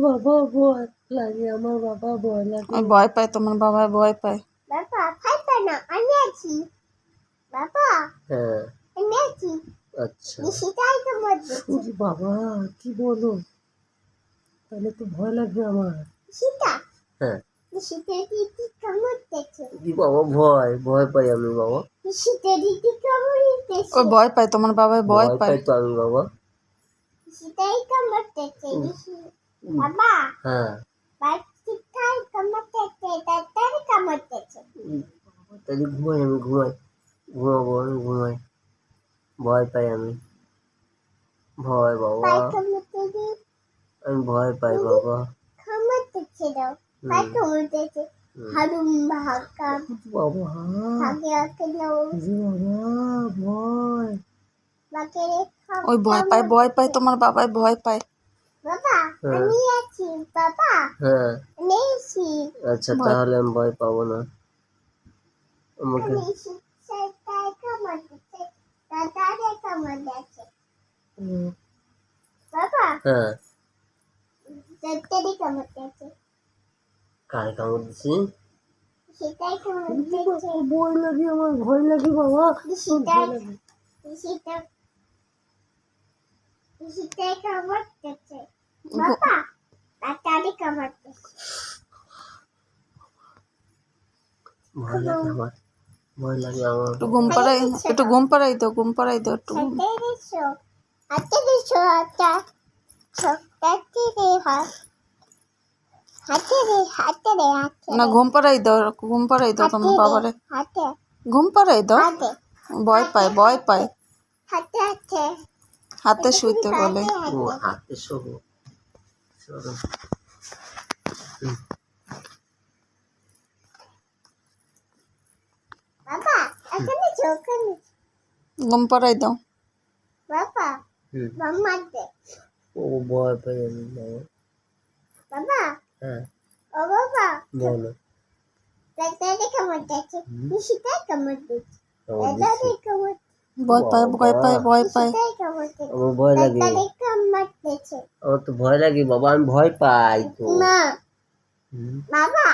বাবা ভয় লাগে আমার বাবা ভয় লাগে। ভয় পায় তোমার বাবা ভয় পায়। বাবা খাইবে না আমি আছি। বাবা হ্যাঁ। আমি আছি। আচ্ছা। সেটাই কেমন দেখছে বাবা কি বলো? তাহলে তো ভয় লাগবে আমার। হ্যাঁ। সেটা দিদি কেমন দেখছে কি বাবা ভয় ভয় পাই আমি বাবা। দিদি দেখছে ওই ভয় পায় তোমার বাবা ভয় পায়। পাই তো আমি বাবা। সেটাই কেমন দেখছে বাবা হ্যাঁ ঘুমাই আমি ঘুমাই ঘুমাবো আমি ঘুমাই ভয় পাই আমি ভয় বাবা আমি ভয় পাই বাবা কেমন দেখছে দাও বাইক কেমন দেখছে হারুম ভাগা বাবা ভাগে আকে নাও বাবা ভয় বাকে ওই ভয় পায় ভয় পায় তোমার বাবাই ভয় পায়। বাবা আমি আছি বাবা। হ্যাঁ। আমি আছি আচ্ছা তাহলে আমি ভয় পাবো না। আমাকে বাবা হ্যাঁ। কারে কামড় দিছি ভয় লাগে আমার ভয় লাগে বাবা। সেটা সেটাই কেমন দেখছে বাবা তাড়াতাড়ি কেমন দেখছে ভয় লাগে আমার ভয় লাগে আমার একটু ঘুম পাড়াই একটু ঘুম পাড়াই দাও ঘুম পাড়াই দাও একটু হাতে দিছো হাতে দে হাতে দে হাতে দে না ঘুম পাড়াই দাও ঘুম পাড়াই দাও তোমার বাবারে। হাতে ঘুম পাড়াই দাও। হাতে ভয় পায় ভয় পায়। হাতে হাতে হাতে শুইতে বলে। ও হাতে শোবো। ঘুম পাড়াই দাও। বাবা ও ভয় পাই বাবা। হ্যাঁ। ও বাবা। বলো। দেখছে সেটাই কেমন দেখছে আমার তাড়াতাড়ি কেমন ভয় পায় ভয় পায় ভয় পায়। আমার ভয় লাগে। আমার তো ভয় লাগে বাবা আমি ভয় পাই তো। বাবা